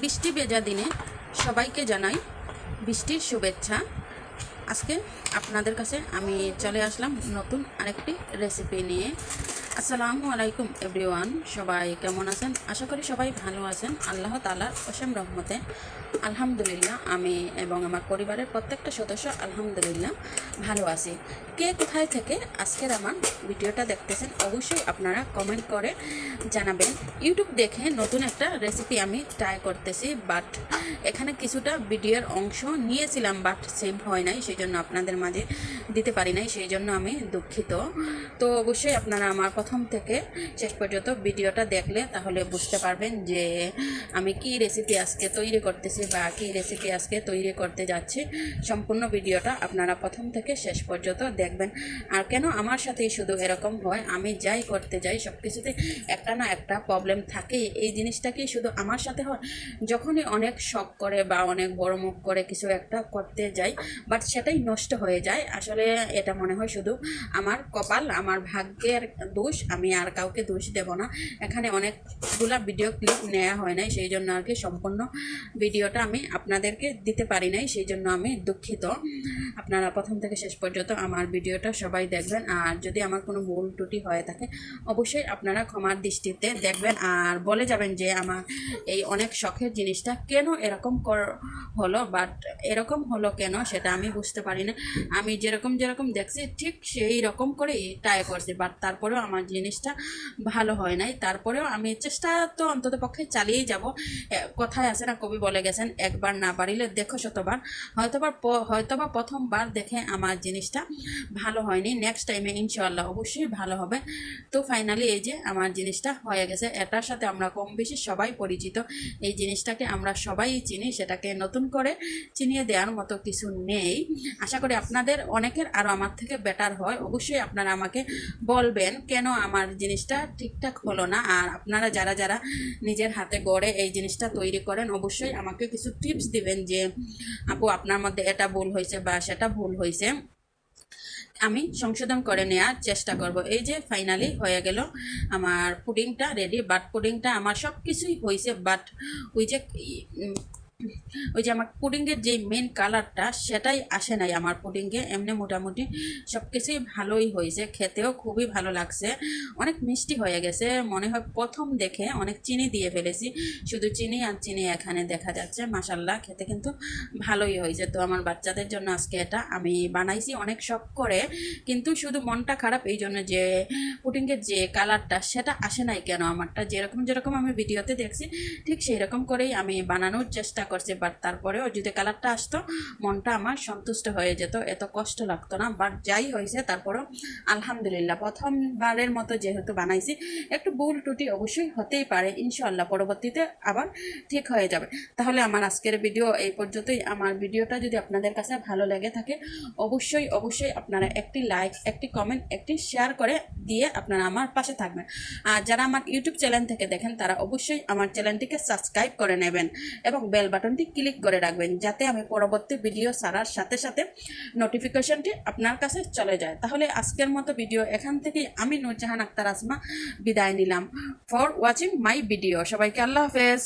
বৃষ্টি ভেজা দিনে সবাইকে জানাই বৃষ্টির শুভেচ্ছা। আজকে আপনাদের কাছে আমি চলে আসলাম নতুন আরেকটি রেসিপি নিয়ে। আসসালামু আলাইকুম, এভরিওয়ান। সবাই কেমন আছেন? আশা করি সবাই ভালো আছেন। আল্লাহ তালার অসীম রহমতে, আলহামদুলিল্লাহ, আমি এবং আমার পরিবারের প্রত্যেকটা সদস্য আলহামদুলিল্লাহ ভালো আছি। কে কোথায় থেকে আজকের আমার ভিডিওটা দেখতেছেন, অবশ্যই আপনারা কমেন্ট করে জানাবেন। ইউটিউব দেখে নতুন একটা রেসিপি আমি ট্রাই করতেছি বাট এখানে কিছুটা ভিডিওর অংশ নিয়েছিলাম বাট সেভ হয় নাই সেই জন্য আপনাদের মাঝে দিতে পারি নাই সেই জন্য আমি দুঃখিত। তো অবশ্যই আপনারা আমার প্রথম থেকে শেষ পর্যন্ত ভিডিওটা দেখলে তাহলে বুঝতে পারবেন যে আমি কি রেসিপি আজকে তৈরি করতেছি বা কি রেসিপি আজকে তৈরি করতে যাচ্ছি। সম্পূর্ণ ভিডিওটা আপনারা প্রথম থেকে শেষ পর্যন্ত দেখবেন। আর কেন আমার সাথেই শুধু এরকম হয়? আমি যাই করতে যাই সব কিছুতে একটা না একটা প্রবলেম থাকেই। এই জিনিসটা কি শুধু আমার সাথে হয়? যখনই অনেক শখ করে বা অনেক বড় মুখ করে কিছু একটা করতে যাই বাট সেটাই নষ্ট হয়ে যায়। আসলে এটা মনে হয় শুধু আমার কপাল, আমার ভাগ্যের দোষ। আমি আর কাউকে দোষ দেব না। এখানে অনেকগুলা ভিডিও ক্লিপ নেওয়া হয় নাই, সেই জন্য আর কি সম্পূর্ণ ভিডিওটা আমি আপনাদেরকে দিতে পারি নাই, সেই জন্য আমি দুঃখিত। আপনারা প্রথম থেকে শেষ পর্যন্ত আমার ভিডিওটা সবাই দেখবেন, আর যদি আমার কোনো ভুল ত্রুটি হয়ে থাকে, অবশ্যই আপনারা ক্ষমার দৃষ্টিতে দেখবেন, আর বলে যাবেন যে আমার এই অনেক শখের জিনিসটা কেন এরকম কর, হলো বাট এরকম হলো কেন, সেটা আমি বুঝতে পারি না। আমি যেরকম যেরকম দেখছি, ঠিক সেই রকম করেই ট্রাই করছি বাট তারপরেও আমার জিনিসটা ভালো হয় নাই। তারপরেও আমি চেষ্টা তো অন্তত পক্ষে চালিয়েই যাব। কথায় আছে না, কবি বলে গেছেন, একবার না পারিলে দেখো শতবার। হয়তোবা হয়তোবা প্রথমবার দেখে আমার জিনিসটা ভালো হয়নি। নেক্সট টাইমে ইনশাল্লাহ অবশ্যই ভালো হবে। তো ফাইনালি এই যে আমার জিনিসটা হয়ে গেছে। এটার সাথে আমরা কম বেশি সবাই পরিচিত। এই জিনিসটাকে আমরা সবাই চিনি, সেটাকে নতুন করে চিনিয়ে দেওয়ার মতো কিছু নেই। আশা করি আপনাদের অনেকের আরও আমার থেকে বেটার হয়। অবশ্যই আপনারা আমাকে বলবেন কেন আমার জিনিসটা ঠিকঠাক হলো না। আর আপনারা যারা যারা নিজের হাতে গড়ে এই জিনিসটা তৈরি করেন, অবশ্যই আমাকে কিছু টিপস দিবেন যে, আপু, আপনার মধ্যে এটা ভুল হয়েছে বা সেটা ভুল হয়েছে। আমি সংশোধন করে নেওয়ার চেষ্টা করব। এই যে ফাইনালি হয়ে গেল আমার পুডিংটা রেডি বাট পুডিংটা আমার সব কিছুই হয়েছে বাট ওই যে ওই যে আমার পুডিংয়ের যে মেন কালারটা সেটাই আসে নাই আমার পুডিংয়ে এমনি মোটামুটি সব কিছুই ভালোই হয়েছে, খেতেও খুবই ভালো লাগছে। অনেক মিষ্টি হয়ে গেছে, মনে হয় প্রথম দেখে অনেক চিনি দিয়ে ফেলেছি। শুধু চিনি আর চিনি এখানে দেখা যাচ্ছে মাসাল্লাহ খেতে কিন্তু ভালোই হয়েছে। তো আমার বাচ্চাদের জন্য আজকে এটা আমি বানাইছি অনেক শখ করে, কিন্তু শুধু মনটা খারাপ, এই জন্য যে পুটিংয়ের যে কালারটা সেটা আসে নাই কেন আমারটা। যেরকম যেরকম আমি ভিডিওতে দেখছি, ঠিক সেই রকম করেই আমি বানানোর চেষ্টা করছি বাট তারপরেও যদি কালারটা আসতো, মনটা আমার সন্তুষ্ট হয়ে যেত, এত কষ্ট লাগতো না। বাট যাই হয়েছে, তারপরেও আলহামদুলিল্লাহ, প্রথমবারের মতো যেহেতু বানাইছি, একটু ভুল টুটি অবশ্যই হতেই পারে ইনশাল্লাহ পরবর্তীতে আবার ঠিক হয়ে যাবে। তাহলে আমার আজকের ভিডিও এই পর্যন্তই। আমার ভিডিওটা যদি আপনাদের কাছে ভালো লেগে থাকে, অবশ্যই অবশ্যই আপনারা একটি লাইক একটি কমেন্ট একটি শেয়ার করে দিয়ে আপনারা আমার পাশে থাকবেন। আর যারা আমার ইউটিউব চ্যানেল থেকে দেখেন, তারা অবশ্যই আমার চ্যানেলটিকে সাবস্ক্রাইব করে নেবেন এবং বেল বাটনটি ক্লিক করে রাখবেন যাতে আমি পরবর্তী ভিডিও ছাড়ার সাথে সাথে নোটিফিকেশনটি আপনার কাছে চলে যায়। তাহলে আজকের মতো ভিডিও এখান থেকেই আমি নুরজাহান আক্তার আসমা বিদায় নিলাম। ফর ওয়াচিং মাই ভিডিও সবাইকে আল্লাহ হাফেজ।